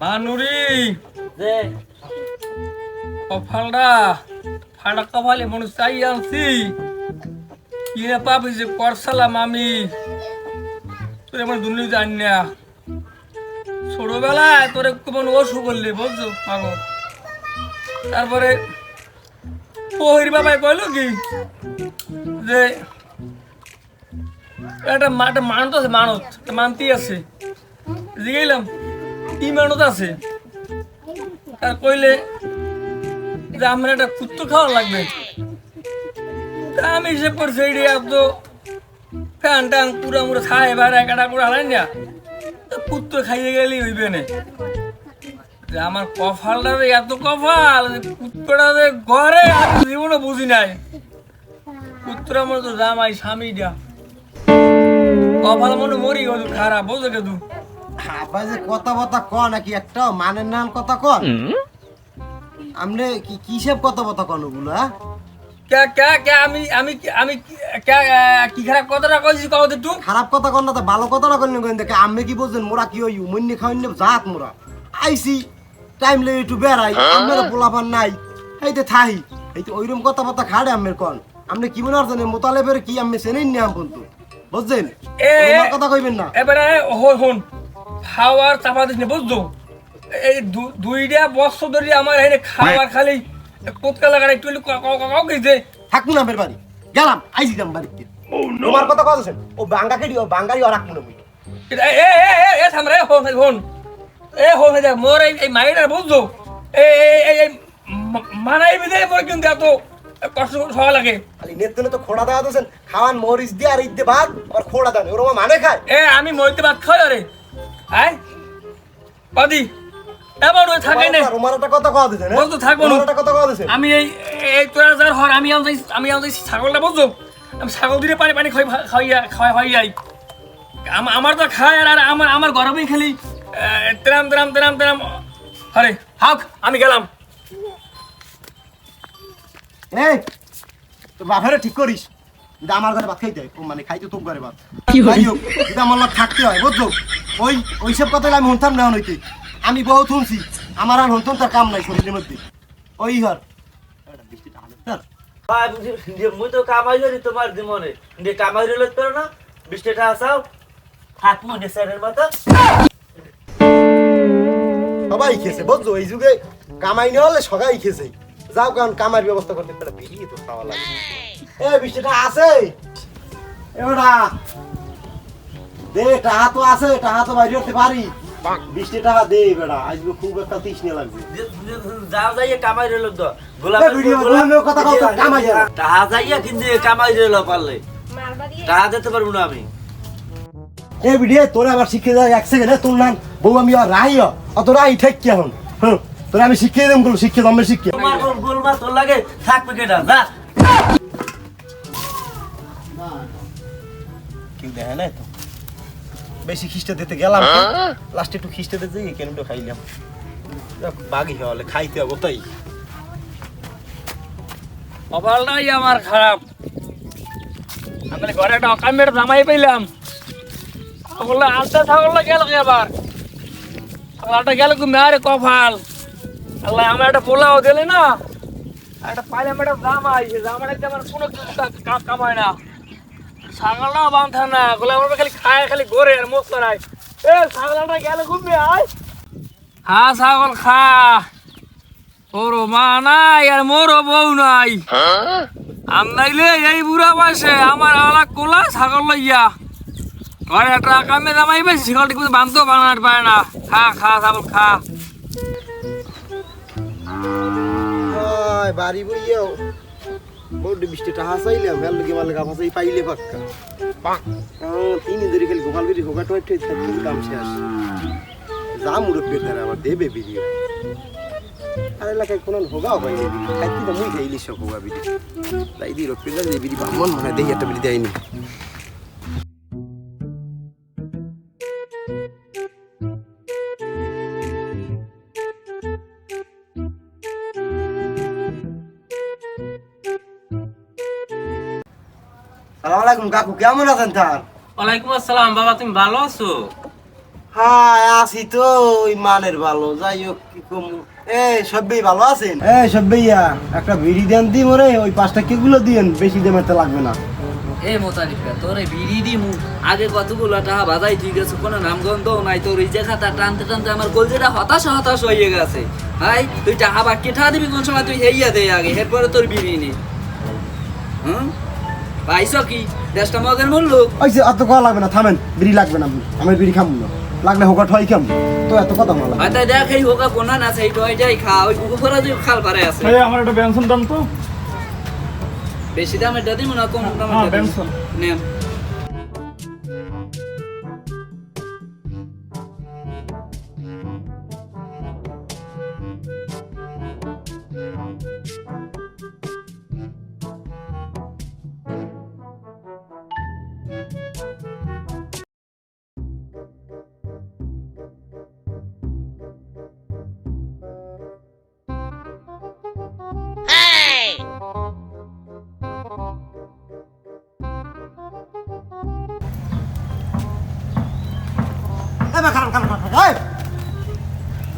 মানুরি। যে। কপালটা ফাটা কপালে মনে চাই আনছি। কি না পাবি যে করসালাম আমি? তোর আমার দুর্নীতি জানি না। ছোটবেলায় তোরে কোন অসুখ করলি বুঝছ মাগো তারপরে পহির বাবাই কইলো কি যে একটা মা- একটা মানত আছে মানত একটা মানতি আছে। জিগাইলাম কি মানত আছে। আর কইলে যে আমার একটা কুত্তো খাওয়া লাগবে। তা আমি হিসেব করছি এটি ফ্যান ট্যান পুরা মুড়ে খাই এবার একাটা করে হারাই না কুত্তো খাইয়ে গেলেই হইবে না যে আমার কফালটা যে এত কফাল কুত্তটা যে ঘরে আমি জীবনে বুঝি নাই। কুত্তরা মনে তো জামাই স্বামীটা কফাল মনে মরি গেল, খারাপ বোঝো কেতু আবার যে কথা কথা ক নাকি? একটা মানের নাম কথা কন। আমনে কি কিসব কথা কথা কন ওগুলো? হ্যাঁ? কে কে কে আমি আমি আমি কে কি খারাপ কথাটা কইছি কও তো একটু? খারাপ কথা কন না তো ভালো কথা না কন না দেখে। আমি কি বলছেন মোরা কি হই মন্যে খাওয়ান জাত মোরা। আইসি টাইম লেগে একটু বেড়াই। আমার পোলাপান নাই। এইতে থাই এইতে ওইরকম কথা কথা খাড়ে আমের কন। আপনি কি মনে করছেন মোতালেবের কি আমি চেনেন নি আম কিন্তু বুঝছেন? কথা কইবেন না। এবারে হন। খাওয়ার চাপা দিস বুঝছ? এই দুইটা বছর ধরে আমার এখানে খাওয়ার খালি কোতকা লাগার একটু একটু ক- ক- ক- ক- থাকুন আমের বাড়ি। গেলাম আইসি দাম বাড়িতে তোমার কথা কথা বলছেন ও বাঙ্গা কেডি ও বাঙ্গারি আর রাখব না এ এ এ এ এ থাম রে হন হন। এ হন দেখ মোর এই এই মাইনার বুঝছ? এই এই মা- মানাই বিদে মোর কিন্তু এত কষ্ট হওয়া লাগে। খালি নেতনে তো খোড়া দেওয়া দিয়েছেন খাওয়ান মরিচ দিয়ে আর ঈদ দিয়ে ভাত আর খোড়া দেন ওরকম মানে খায়। এ আমি মইতে ভাত খাই আরে। আয় পাদি এবার ওই থাকে না। তোমার একটা কথা কথা দিয়েছেন বলতো থাকব না। একটা কথা কথা দিয়েছেন আমি এই এই তোরা যার হর আমি আনতে আমি আনতে ছাগলটা বুঝছ? আমি ছাগল দিয়ে পানি পানি খাই খাইয়া খাওয়াই হয়ে যাই আম- আমার তো খায় আর আমার আমার গরমেই খালি তেরাম তেরাম তেরাম তেরাম। আরে হাক আমি গেলাম। এই তোর বাপেরে ঠিক করিস। কিন্তু আমার ঘরে ভাত খাইতে হয়। ও মানে খাইতে তোর ঘরে ভাত। যাই হোক আমার লোক থাকতে হয় বুঝছ? ওই ওইসব কথা আমি শুনতাম না হইতে। আমি বহুত শুনছি আমার আর শুনতাম তার কাম নাই শরীরের মধ্যে। ওই হর মুই তো কামাই করি তোমার দিমনে যে কামাই না বৃষ্টিটা আসাও থাকব নেশারের মতো। সবাই খেয়েছে বুঝছ? এই যুগে কামাই না হলে সবাই খেয়েছে। যাও কারণ কামার ব্যবস্থা করতে একটা বেরিয়ে তো খাওয়া লাগে এ বৃষ্টিটা আছে! এবারা দে টাহা তো আছে টাহা তো বাইরে করতে পারি। বৃষ্টি টাকা দে বেড়া আজকে খুব একটা তৃষ্ণা লাগবে যাও যাইয়ে কামাই রইল তো। এ ভিডিও কথা কও তো, কামাই। টাহা যাইয়া কিন্তু কামাই রইল পারলে। টাহা দিতে পারব না আমি। এ ভিডিও তোরে আবার শিখে যায় এক সেকেন্ড তোর নাম বউ আমি আর রাই। অত রাই ঠেক কি এখন? হুম। তোরে আমি শিখিয়ে দেবগুলো শিখিয়ে দমে শিখিয়ে তোমার কোন গোলমা তোর লাগে থাকবে কেটা যা। কেউ দেখে নাই তো? বেশি খিস্টে দিতে গেলাম লাস্টে একটু খিস্টে দিতে যাই কেন একটু খাইলাম বাগি হলে খাইতে হবে তাই। কপালটাই আমার খারাপ। আমি ঘরে একটা অকামের জামাই পেলাম ছাগলটা আনতে ছাগলটা গেল কি আবার? ছাগলটা গেল কি মেয়ারে কপাল? আল্লাহ আমার একটা পোলাও দিলে না, একটা পাইলাম একটা জামাই সে জামাটা আমার কোনো কামায় না। ছাগলটাও বাঁধা না গোলা আমার খালি খায়, খালি ঘরে আর মুখ নাই এ, ছাগলটা গেল ঘুমবে আয়। খা ছাগল, খা। ওর মা নাই আর মোরও বউ নাই। আন্দাইলে এই বুড়া বয়সে আমার আলা কোলা ছাগল লইয়া। ঘরে একটা কামে জামাই বেশি ছাগলটি কিন্তু বান্ধব বানাতে পারে না। খা খা, ছাগল, খা। হয় বাড়ি বইয়াও বড় বৃষ্টি টাহা চাইলাম হেল লগে মালে গাফা চাই পাইলে পাক্কা। কারণ তিন ধরে খালি গোপাল বেরি হোগা টোয়াই টোয়াই থাকতে কাম শেষ। যা মুরব্বী তারা আমার দেবে ভিডিও আর এলাকায় কোনো হোগাও পাইনি খাইতে তো মুই খাইলি সব হোগা ভিডিও তাই দি রক্তি যে বিড়ি বামন মনে দেই একটা বিড়ি দেয়নি। আলাইকুম কাকু কেমন আছেন তার? ওয়ালাইকুম আসসালাম বাবা তুমি ভালো আছো? হ্যাঁ আছি তো ওই মানের ভালো যাই হোক কি কম। এ সব্বই ভালো আছেন? এ সব্বইয়া একটা বিড়ি দেন দি মরে ওই পাঁচটা কেগুলো দিয়েন বেশি দেমাতে লাগবে না। এ মোতারিফা তোর এই বিড়ি দিমু। আগে কতগুলো টাকা বাজাই তুই গেছো কোনো নামগন্ধ নাই তোর এই যে খাতা টানতে টানতে আমার কলজেটা হতাশ হতাশ হয়ে গেছে। ভাই তুই টাকা বাকি টাকা দিবি কোন সময় তুই হেইয়া দে আগে এরপরে তোর বিড়ি নে। হুম? পাইছ কি? দেশটা মগের মূল্য। ওই যে অত কথা লাগবে না থামেন বিড়ি লাগবে না আমি বিড়ি খাব না। লাগলে হোকা ঠয় খাম। তো এত কথা হয়তো দেখ এই হোকা কোনা না সেই টয়টাই খা। ওই ফোরা তুই খাল পারে আছে। এই আমার একটা বেনসন দাম তো। বেশি দামের দাদি মনে কম হ্যাঁ, দামের বেনসন। নেন।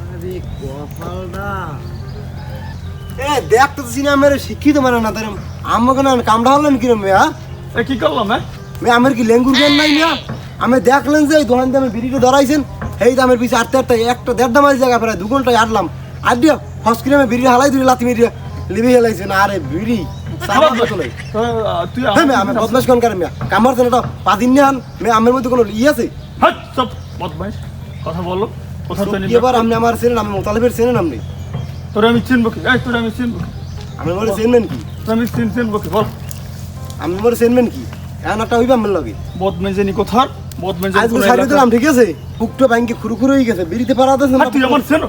আরে কপালটা এ দেখ তো সিনেমা মেরে শিক্ষিত মানে না তার আমাকে না কামড়া হলেন কিরম মেয়া? এ কি করলাম হ্যাঁ? মে আমার কি লেঙ্গুর জ্ঞান নাই মিয়া? আমি দেখলেন যে দোকান দামে বিড়িটা ধরাইছেন এই দামের পিছিয়ে আটটা আটটা একটা দেড় দামের জায়গা প্রায় দু ঘন্টায় আটলাম। আর দিয়া হসকিরামে বিড়ি হালাই দিলে লাতি মেরিয়া লিবি হেলাইছেন আরে বিড়ি। তুই হ্যাঁ আমি বদমাস কোন কারণ মিয়া কামার এটা পাদিন নিহান মে আমার মধ্যে কোনো ই আছে? সব বদমাইশ কথা বলো। কোথা থেকে কি এবার আপনি আমার চেনেন আমি মোতালেবের চেনেন আপনি তোরে আমি চিনবো কি? এই তোরে আমি চিনবো আমি মনে চেনবেন কি? তোরে আমি চিন চিনবো কি? বল। আমি মনে চেনবেন কি? এখন একটা হইবা আমার লগে। বদমেজেনি কোথার? বদমেজেনি আজকে সারিয়ে দিলাম ঠিক আছে? পুকটো ব্যাংকে খুরু খুরু হয়ে গেছে বিড়িতে পারা দিয়েছেন আর তুই আমার চেনো?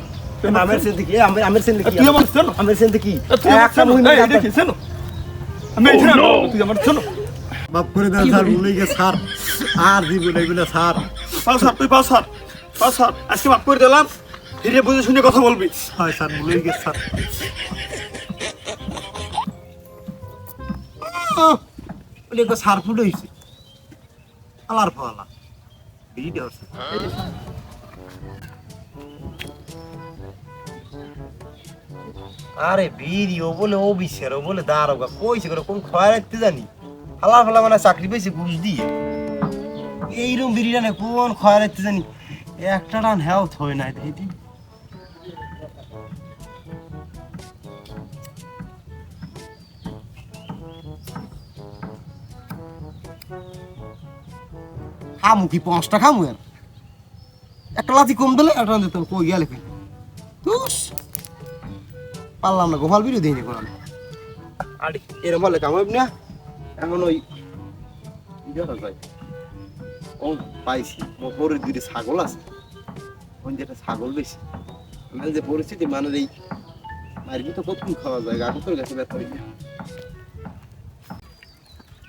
আমার? সেন্তে কি আমের আমের সেন্তে কি তুই আমার চেনো? আমের এ, তুই একটা? মহিলা দেখি, চেনো? আমি এখানে তুই আমার চেনো? বাপ করে দেন স্যার ভুলে গেছে স্যার। আর দিব না এগুলো স্যার। পাল স্যার, তুই পাল স্যার, পাল স্যার, আজকে মাফ করে দিলাম। ফিরে বুঝে শুনে কথা বলবি। হয় স্যার ভুলে গেছে স্যার। বলে একবার সার হয়েছে আলার ফালা বিড়ি দেওয়ার আরে বিড়ি ও বলে ও বিশের ও বলে দারোগা কইছে করে কোন খয়া রাখতে জানি। ফালা ফালা মানে চাকরি পেয়েছে ঘুষ দিয়ে। এইরকম বিড়িটা না কোন খয়া জানি? একটা টান হেলথ হয় না এটি খামু কি পাঁচটা খামু এর? একটা লাথি কম দিলে একটা দিতাম কই গেলে কি তুস পারলাম না, গোপাল বিরু দিইনি কোন। আরে, এরম বলে কামাইব না। এখন ওই যাই ও পাইছি। ও পরের দিকে ছাগল আছে। ওই যেটা ছাগল বেশি মানে যে পরিস্থিতি মানে এই মারবি তো খাওয়া যায়? তোর কাছে ব্যথা হয়ে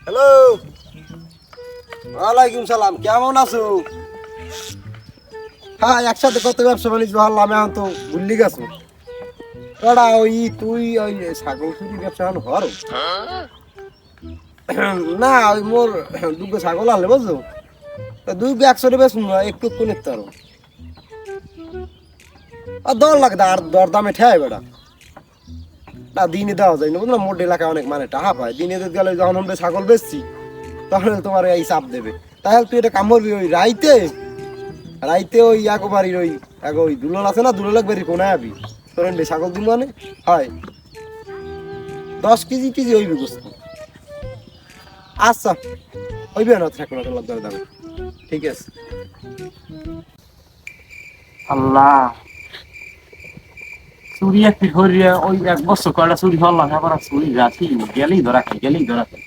হ্যালো ওয়ালাইকুম সালাম। কেমন আছো? হ্যাঁ একসাথে কত ব্যবসা বাণিজ্য হলাম এখন তো ভুললি গেছো। ওরা ওই তুই ওই ছাগল চুরি ব্যবসা এখন হর? না ওই মোর দুটো ছাগল আনলে বুঝছ? তা দুই একশোটা বেশ একটু একটু নিতে পারো আর দর লাগবে আর দর দামে ঠেয় বেটা না। দিনে দেওয়া যায় না। বুঝলাম মোট এলাকায় অনেক মানে টাকা পায়। দিনে দিতে গেলে যখন আমরা ছাগল বেচছি, তখন তোমার এই চাপ দেবে। তাহলে তুই এটা কাম করবি ওই রাইতে? রাইতে ওই ইয়াকো বাড়ির ওই, এক ওই দুলন আছে না দুলন বাড়ি কোনায় আবি। তোর ছাগল দিন মানে? হয়। দশ কেজি কেজি হইবি গোস্ত। আচ্ছা হইবে না থাকো না দামে দামে। ঠিক আছে। আল্লাহ। চুরি একটি ধরিয়া ওই এক বছর কয়টা চুরি হলাম আবার চুরি রাখি গেলেই ধরা খাই গেলেই ধরা খাই।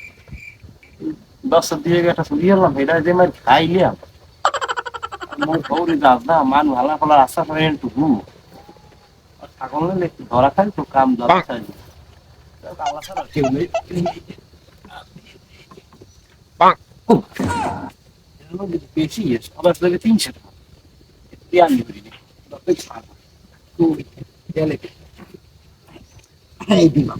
বছর দিয়ে একটা চুরি হলাম এটা যে মার খাইলিয়াম মোর গৌরি যাস না মান ভালা ফলা রাস্তা করে একটু ছাগল নিলে একটু ধরা খাই তো কাম ধরা খাই। আল্লাহ ছাড়া কেউ নেই। এর যদি বেশি আসে আবার আপনাকে তিনশো টাকা। দিয়ে আমি করি নি দশটাই ছাড়া তুই গেলে এই দিলাম।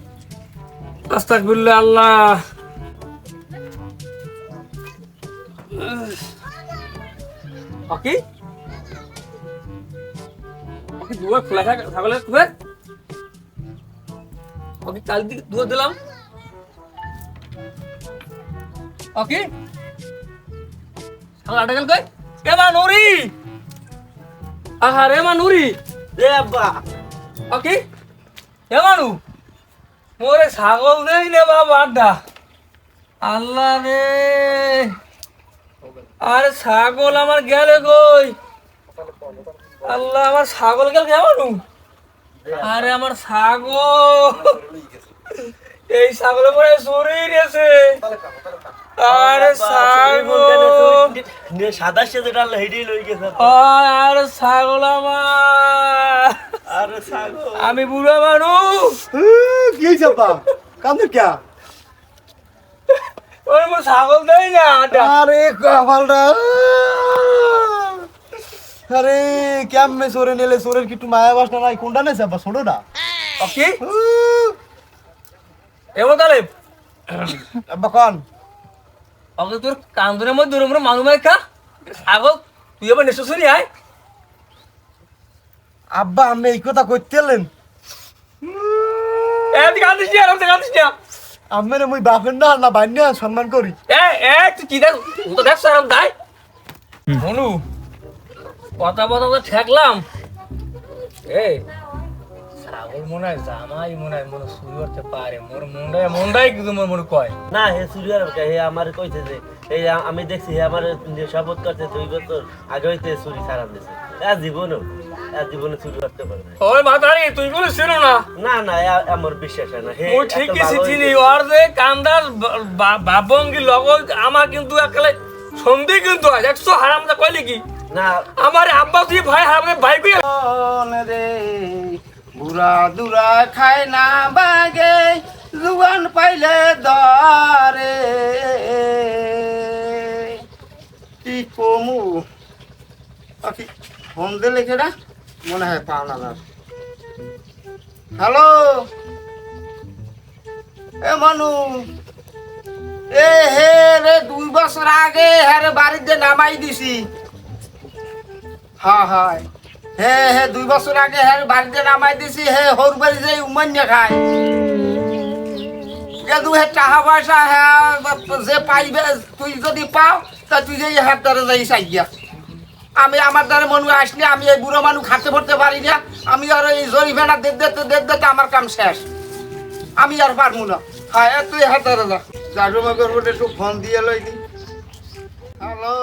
আস্তাকবিল্লা আল্লাহ। ওকে ওকে দুয়া খোলা থাক, ছাগলের ওকে কাল দিকে দুয়া দিলাম। ওকে ছাগল আটা গেল কই? এ মা নুরি! আহা রে মা নুরি! রে আব্বা! ওকে এ মানু মোরে ছাগল দেই না বাবা আড্ডা আল্লাহ রে। আরে ছাগল আমার গেলে কই? আল্লাহ, আমার ছাগল গেল কেমন মানু আরে আমার ছাগল। এই ছাগল পরে চুরি গেছে আরে ছাগল। সাদা ডাল হেডি লই গেছে। আরে ছাগল আমার। আরে ছাগল। আমি বুড়া মানুষ। কি হয়েছে আব্বা কান্দে কে? ওই মো ছাগল দেই না আরে কপালটা আরে কেমনে সরে নিলে সরের কি একটু মায়া বাসনা নাই? কোনটা নেছে আব্বা ছোটটা? ওকে এমন তাহলে আব্বা কন। ওকে তোর কান্দনের মধ্যে দূরে মরে মানুষ খা। ছাগল তুই আবার নেশো শুনি আয়। আব্বা আমি এই কথা কইতে এলেন। এ তুই কান্দিস না আরামসে কান্দিস না। আমি মুই বাপের না না বান্যা সম্মান করি এ এ তুই কি দেখ ও তো মনু কথা কথা ঠেকলাম। এ ছাগল মনে হয় জামাই মনে হয় মনে শুরু করতে পারে। মোর মনটাই মনটাই কিন্তু মোর মনে কয়। না হে সুরিয়ার হে আমার কইছে যে এই আমি দেখছি হে আমার যে শপথ করতে দুই বছর আগে হইতে চুরি ছাড়ান দিছে আর জীবনও আর জীবনে চুরি করতে পারে না। ওই মাতারি তুই বলে ছিল না? না না এ- আমার বিশ্বাস হয় না। হে ও ঠিকই চিনি। ওর যে কান্দার বাবঙ্গি লগত আমার কিন্তু একলে সন্ধি কিন্তু আছে একশো হারাম দা কইলি কি? না। আমার আব্বা তুই ভাই হারাম ভাই কই রে বুড়া দুরা খায় না বাগে, জুয়ান পাইলে দরে। কি কমু? আকি ফোন দিলে কেডা মনে হয় পাওনাদার হ্যালো? এ মানু, এ হে রে, দুই বছর আগে হ্যাঁ বাড়িতে নামাই দিছি। হ্যাঁ হ্যাঁ। হে হে দুই বছর আগে হ্যাঁ বাড়িতে নামাই দিছি হে হর বাড়ি যাই উমান্য খায় দু হে টাকা পয়সা হ্যাঁ যে পাইবে তুই যদি পাও তা তুই যে হাত দ্বারা যাই চাইয়া আমি আমার দ্বারা মনু আসলে আমি এই বুড়ো মানুষ খাতে পড়তে পারি না। আমি আর এই জরি ভেড়া দেখ দেখতে দেখ দেখতে আমার কাম শেষ। আমি আর পারব না। হ্যাঁ তুই হাত দ্বারা যা। যার মগর একটু ফোন দিয়ে লই দি। হ্যালো।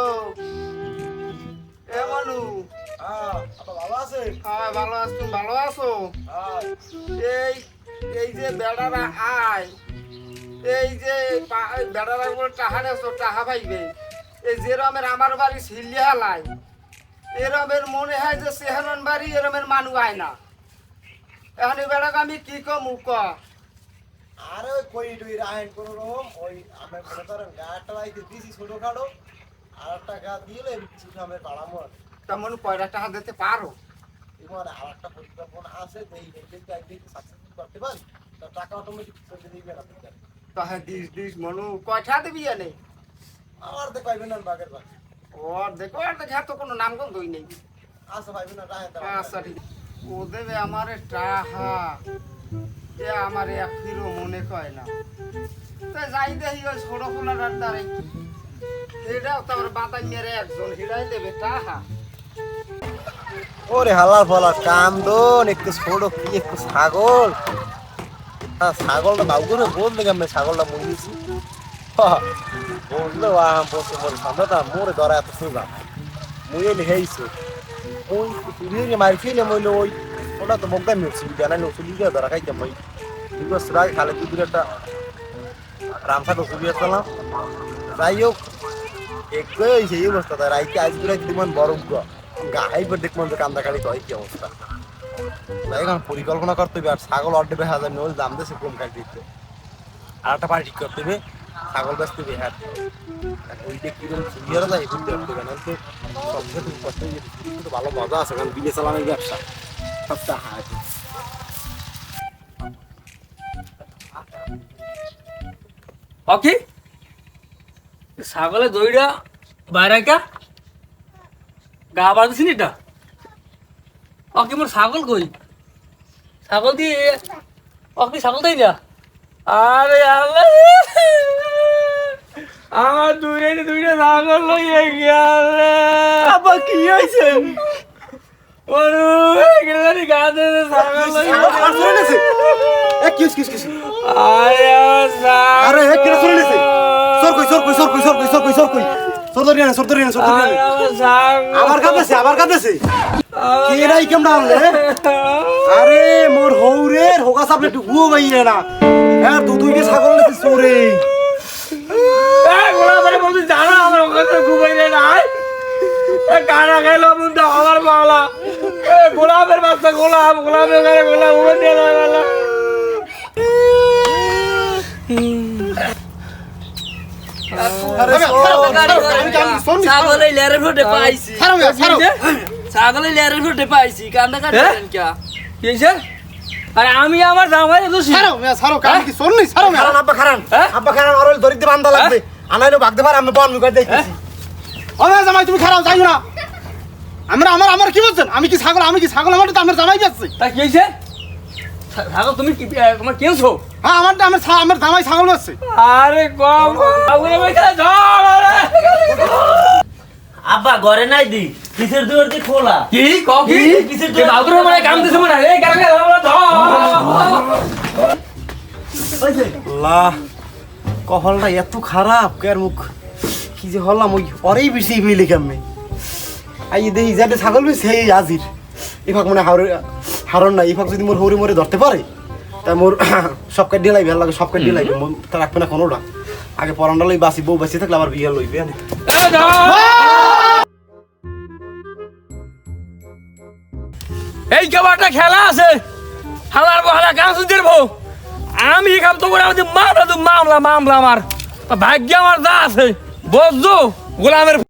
এ মানু। ভালো আছে? হ্যাঁ ভালো আছো ভালো আছো? এই এই যে বেড়ারা আয় এই যে বেড়ারা বলে টাহা নেছো টাহা পাইবে। এই যে রমের আমার বাড়ি ছিলিয়ে হালাই এরমের মনে হয় যে সেহানন বাড়ি এরমের মানু আয় না। এখন বেড়াকে আমি কি কম ক আরে ওই কই টই রাহেন কোন রকম ওই আমি মনে করেন গাটা লাইতে দিছি ছোট খাটো আর একটা গা দিলে কিছু আমার বাড়ামো তেমন কয়টা টাকা দিতে পারো। এবার আর একটা পরিকল্পনা আছে যে এই একদিন সাকসেসফুল করতে পারি তা টাকা অটোমেটিক চলে দিবে না তাহে দিস দিস মনু কয়টা দিবি এনে? আমার তো পাইবেন না বাগের বাগ ওর দেখো আর দেখে তো কোনো নাম গন্ধই নেই। আচ্ছা পাইবেন না রাহেন আচ্ছা ঠিক। ও দেবে আমারে টাহা এ আমারে এক ফিরো মনে কয় না। তো যাই দেখি ওই ছোট ফুলার দ্বারে। এটাও তো আমার বাতাই মেরে একজন হিরাই দেবে টাহা। ওরে হালার ফলার কান্দন, একটু ছোট কি, একটু ছাগল। হ্যাঁ ছাগলটা করে বললে কেমন ছাগলটা মরিয়েছি বলল আম বসে মোর সামনেটা মোরে ধরা এত সুগা মুই এলে হেইছে মুই তুই মারি ফেলে মইলে ওই, ওটা তো মগদাই মিলছি জানা নো সুলি ধরা খাইতে মই বছর আগে খালে দুধের একটা রামসাটো ছবি আসলাম যাই হোক একই সেই অবস্থা। তাই রাইতে আজ করে দিমান বরফ গাহাই পর দেখমান যে কান্দা কালি হয় কি অবস্থা এখন পরিকল্পনা করতে হবে আর ছাগল অর্ডে বেশ হাজার নয় দাম দেশে কম কাট দিতে আর একটা পার্টি করতে হবে ছাগল বেচতে। হবে হ্যাঁ ওইটা হবে না তো সবচেয়ে তুমি কিন্তু ভালো মজা আছে কারণ বিলে চালানোর ব্যবসা। সবটা হায় অকি ছাগলে দইটা বাইরে গা বাঁধছি নি এটা অকি মোর ছাগল কই? ছাগল দিয়ে অকি ছাগল দেই না আরে আল্লাহ! আমার দুইটা দুইটা ছাগল লইয়ে গেলে আব্বা কি হয়েছে ওরু এগুলো গাছে ছাগল এ কিস কিস কিস আরে আরে কিরা চলে গেছে? সর কই সর কই সর কই সর কই সর কই সর কই। সর ধরি না সর ধরি না সর ধরি না আবার কাঁদেছে আবার কাঁদেছে কি রাই কেমন আনলে আরে মোর হৌরে হোগা সাপলে হুও বাইরে না। হ্যাঁ দু দুইকে ছাগল লেছে চোরে। গোলাপের বন্ধু জানো আমার ওখানে ঘুমাইলে নাই। কানা খাইলো বন্ধু আমার গোলাপের বাচ্চা গোলাপ গোলাপের গায়ে গোলাপ উড়ে দিয়ে পাইছি। পাইছি। কান্দা কাটেন কে? কি আরে আমি আমার জামাই দোষী। ছাড়ো মিয়া ছাড়ো কাম কি শোন নি ছাড়ো মিয়া। আব্বা খারান হ্যাঁ? আব্বা খারান আর ওই দরিদ্র বান্দা লাগবে। আনাইলো ভাগতে পারে আমি বল মুখ দেখতেছি। ও মিয়া জামাই তুমি খারাপ যাইও না। আমরা আমার আমার কি বলছেন আমি কি ছাগল আমি কি ছাগল? আমার তো আমার জামাই যাচ্ছে তা কি তুমি কি তোমার কেনছো হ্যাঁ আমার আমার আমার জামাই ছাগল যাচ্ছে আরে কম। আব্বা ঘরে নাই দি কিসের দুয়ার দি খোলা? কি ক কি? কিসের কি বাগুরে মানে কাম দিছে মানে এই গাড়ি ঝড়। আল্লাহ কহলটা এত খারাপ কের মুখ? কি যে হলাম ওই পরেই বেশি পেলে কেমনে? আই দেখি যাতে ছাগল বেশ সেই আজির। ইফাক মানে হাওরে হারন না ইফাক যদি মোর হৌরে মরে ধরতে পারে। তা মোর সব কাট দিয়ে লাগবে লাগে সব লাগবে তা রাখবে না কোনোটা। আগে পরানটা লই বাসি বউ বাসি থাকলে আবার বিয়ে লইবে এই এই খেলা আছে হালার বহালা গান শুনতে বউ আমি খাম তো করে আমাদের মামলা তো মামলা মামলা আমার। ভাগ্য আমার দা আছে বুঝছ গোলামের